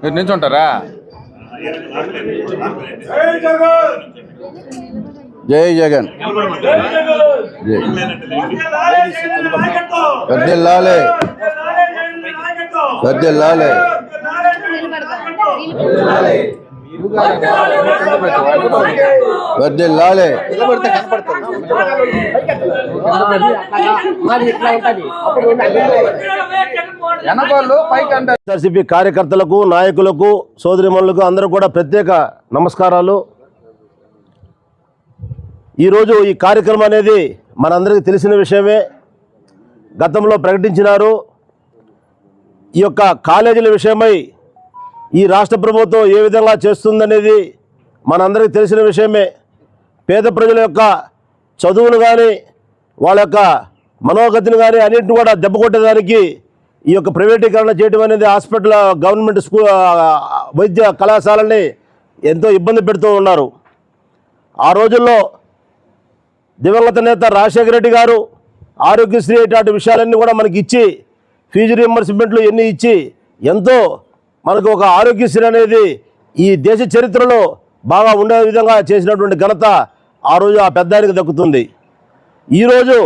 మీరు నించుంటారా జై జగన్. జై. వర్ధిల్లాలి వర్ధిల్లాలి వర్ధిల్లాలి వెనకాళ్ళు కార్యకర్తలకు నాయకులకు సోదరిమణులకు అందరూ కూడా ప్రత్యేక నమస్కారాలు. ఈరోజు ఈ కార్యక్రమం అనేది మనందరికీ తెలిసిన విషయమే. గతంలో ప్రకటించినారు. ఈ యొక్క కాలేజీల విషయమై ఈ రాష్ట్ర ప్రభుత్వం ఏ విధంగా చేస్తుందనేది మనందరికీ తెలిసిన విషయమే. పేద ప్రజల యొక్క చదువును కానీ వాళ్ళ యొక్క మనోగతిని కానీ అన్నింటిని కూడా దెబ్బ కొట్టేదానికి ఈ యొక్క ప్రైవేటీకరణ చేయడం అనేది హాస్పిటల్ గవర్నమెంట్ స్కూల్ వైద్య కళాశాలని ఎంతో ఇబ్బంది పెడుతూ ఉన్నారు. ఆ రోజుల్లో దివంగత నేత రాజశేఖర రెడ్డి గారు ఆరోగ్యశ్రీ ఇట్లాంటి విషయాలన్నీ కూడా మనకి ఇచ్చి ఫీజు రియంబర్స్మెంట్లు ఎన్ని ఇచ్చి ఎంతో మనకు ఒక ఆరోగ్యశ్రీ అనేది ఈ దేశ చరిత్రలో బాగా ఉండే విధంగా చేసినటువంటి ఘనత ఆ రోజు ఆ పెద్ద దక్కుతుంది. ఈరోజు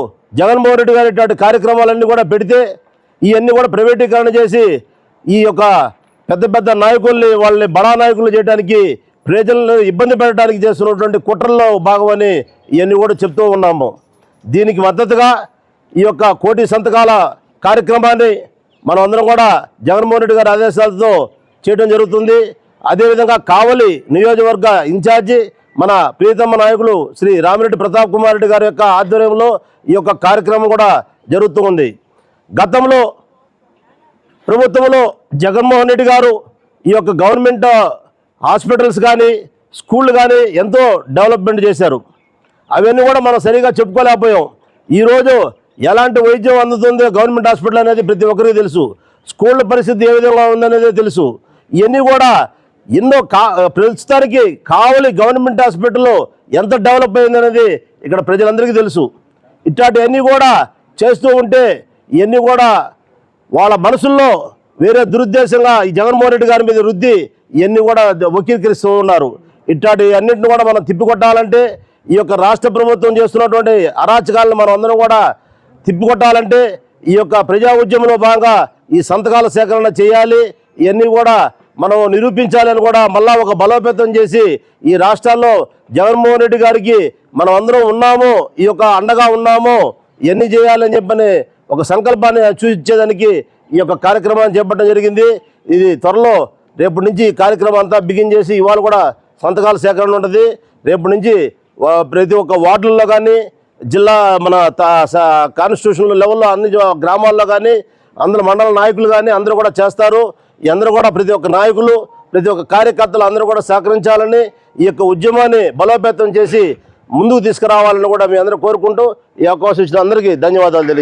జగన్మోహన్ రెడ్డి గారు ఇటువంటి కార్యక్రమాలన్నీ కూడా పెడితే ఇవన్నీ కూడా ప్రైవేటీకరణ చేసి ఈ యొక్క పెద్ద పెద్ద నాయకుల్ని వాళ్ళని బడా నాయకులు చేయడానికి ప్రజలను ఇబ్బంది పెట్టడానికి చేస్తున్నటువంటి కుట్రల్లో భాగమని ఇవన్నీ కూడా చెప్తూ ఉన్నాము. దీనికి మద్దతుగా ఈ యొక్క కోటి సంతకాల కార్యక్రమాన్ని మనం అందరం కూడా జగన్మోహన్ రెడ్డి గారి ఆదేశాలతో చేయడం జరుగుతుంది. అదేవిధంగా కావలి నియోజకవర్గ ఇన్ఛార్జి మన ప్రియతమ నాయకులు శ్రీ రామిరెడ్డి ప్రతాప్ కుమార్ రెడ్డి గారి యొక్క ఆధ్వర్యంలో ఈ యొక్క కార్యక్రమం కూడా జరుగుతూ ఉంది. గతంలో ప్రభుత్వంలో జగన్మోహన్ రెడ్డి గారు ఈ యొక్క గవర్నమెంట్ హాస్పిటల్స్ కానీ స్కూళ్ళు కానీ ఎంతో డెవలప్మెంట్ చేశారు. అవన్నీ కూడా మనం సరిగా చెప్పుకోలేకపోయాం. ఈరోజు ఎలాంటి వైద్యం అందుతుందో గవర్నమెంట్ హాస్పిటల్ అనేది ప్రతి ఒక్కరికి తెలుసు. స్కూళ్ళ పరిస్థితి ఏ విధంగా ఉందనేది తెలుసు. ఇవన్నీ కూడా ఎన్నో కా ప్రస్తుతానికి కావలి గవర్నమెంట్ హాస్పిటల్లో ఎంత డెవలప్ అయిందనేది ఇక్కడ ప్రజలందరికీ తెలుసు. ఇట్లాంటివన్నీ కూడా చేస్తూ ఉంటే ఇవన్నీ కూడా వాళ్ళ మనసుల్లో వేరే దురుద్దేశంగా ఈ జగన్మోహన్ రెడ్డి గారి మీద రుద్ది ఇవన్నీ కూడా వకీకరిస్తూ ఉన్నారు. ఇట్లాంటి అన్నింటిని కూడా మనం తిప్పికొట్టాలంటే ఈ యొక్క రాష్ట్ర ప్రభుత్వం చేస్తున్నటువంటి అరాచకాలను మనం అందరం కూడా తిప్పికొట్టాలంటే ఈ యొక్క ప్రజా ఉద్యమంలో భాగంగా ఈ సంతకాల సేకరణ చేయాలి. ఇవన్నీ కూడా మనం నిరూపించాలని కూడా మళ్ళా ఒక బలోపేతం చేసి ఈ రాష్ట్రాల్లో జగన్మోహన్ రెడ్డి గారికి మనం అందరం ఉన్నాము ఈ యొక్క అండగా ఉన్నాము ఇవన్నీ చేయాలని చెప్పని ఒక సంకల్పాన్ని సూచించేదానికి ఈ యొక్క కార్యక్రమాన్ని చేపట్టడం జరిగింది. ఇది త్వరలో రేపు నుంచి కార్యక్రమం అంతా బిగిన్ చేసి ఇవాళ కూడా సంతకాల సేకరణ ఉంటుంది. రేపు నుంచి ప్రతి ఒక్క వార్డుల్లో కానీ జిల్లా మన కాన్స్టిట్యూషన్ లెవెల్లో అన్ని గ్రామాల్లో కానీ అందరు మండల నాయకులు కానీ అందరూ కూడా చేస్తారు. అందరూ కూడా ప్రతి ఒక్క నాయకులు ప్రతి ఒక్క కార్యకర్తలు అందరూ కూడా సహకరించాలని ఈ యొక్క ఉద్యమాన్ని బలోపేతం చేసి ముందుకు తీసుకురావాలని కూడా మీ అందరూ కోరుకుంటూ ఈ అవకాశం ఇచ్చిన అందరికీ ధన్యవాదాలు తెలియ